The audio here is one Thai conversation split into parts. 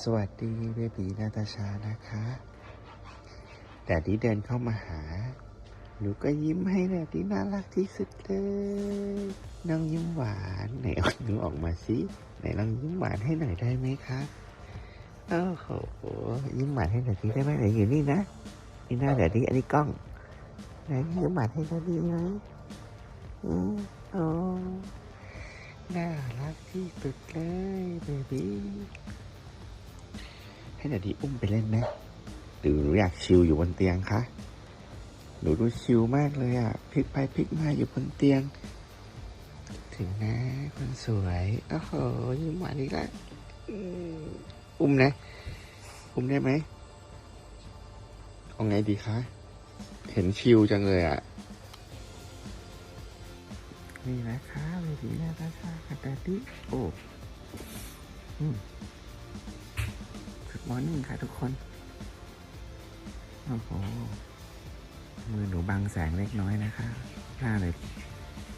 สวัสดีเบบีนาตาชานะคะแต่ที่เดินเข้ามาหา หนูก็ยิ้มให้แดดที่น่ารักที่สุดเลย น้องยิ้มหวานไหนเอาหนูออกมาสิไหนลองยิ้มหวานให้หน่อยได้ไหมคะโอ้โหยิ้มหวานให้แดดที่ได้ไหมไหนอยู่นี่นะนี่หน้าแดดที่อันนี้กล้องไหนยิ้มหวานให้แดดที่ไหมอืมโอ้น่ารักที่สุดเลยเบบี ให้แดดที่อุ้มไปเล่นไหมหรือหนูอยากชิลอยู่บนเตียงคะ หนูดูชิลมากเลยอะพลิกไปพลิกมาอยู่บนเตียง ถึงนะคนสวย โอ้โหยิ้มหวานอีกแล้วอุ้มนะ อุ้มได้ไหมเอาไงดีคะ เห็นชิลจังเลยอะนี่นะคะเวทีน้าตาชาคัตตาติโอ้อื มอร์นิ่งค่ะทุกคน โอ้โห มือหนูบังแสงเล็กน้อยนะคะ หน้าเลย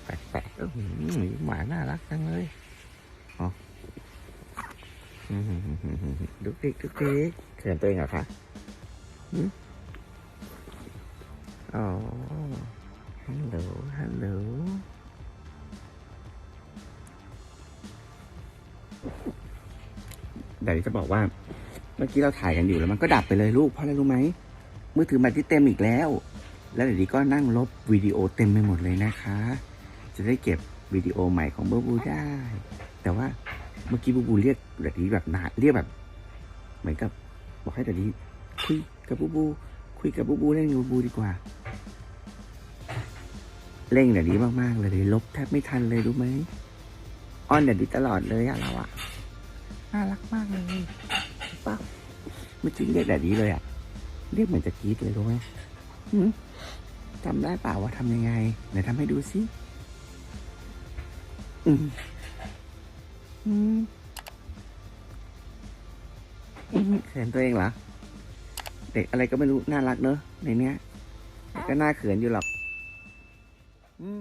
แปลกๆอื้อหือหมาน่ารักจังเลยอ๋ออื้อหือหือหือหือดุกดิกดุกดิกเขียนตัวเองเหรอคะหืมอ๋อฮัลโหล ฮัลโหลเดี๋ยวจะบอกว่า เมื่อกี้เราถ่ายกันอยู่แล้วมันก็ดับไปเลยลูกเพราะอะไรรู้ไหมมือถือแบตที่เต็มอีกแล้ว แล้วเดี๋ยวดีก็นั่งลบวิดีโอเต็มไปหมดเลยนะคะ จะได้เก็บวิดีโอใหม่ของบูบูได้ แต่ว่าเมื่อกี้บูบูเรียกเดี๋ยวดีแบบนาเรียกแบบ เหมือนกับ บอกให้เดี๋ยวดีคุยกับบูบู คุยกับบูบูเล่นกับบูบูดีกว่า เร่งเดี๋ยวนี้มากๆเลยเดี๋ยลบแทบไม่ทันเลยรู้ไหมอ้อนเดี๋ยวนี้ตลอดเลยอะเราอะน่ารักมากเลย ป้าเมื่อกี้เรียกแบบนี้เลยอะเรียกเหมือนจะกรีดเลยรู้ไหมหืมจำได้เปล่าว่าทำยังไงไหนทำให้ดูสิอืมอืมอืมเขินตัวเองเหรอ เด็กอะไรก็ไม่รู้ น่ารักเนอะในเนี้ยแต่ก็น่าเขินอยู่หรอก อืม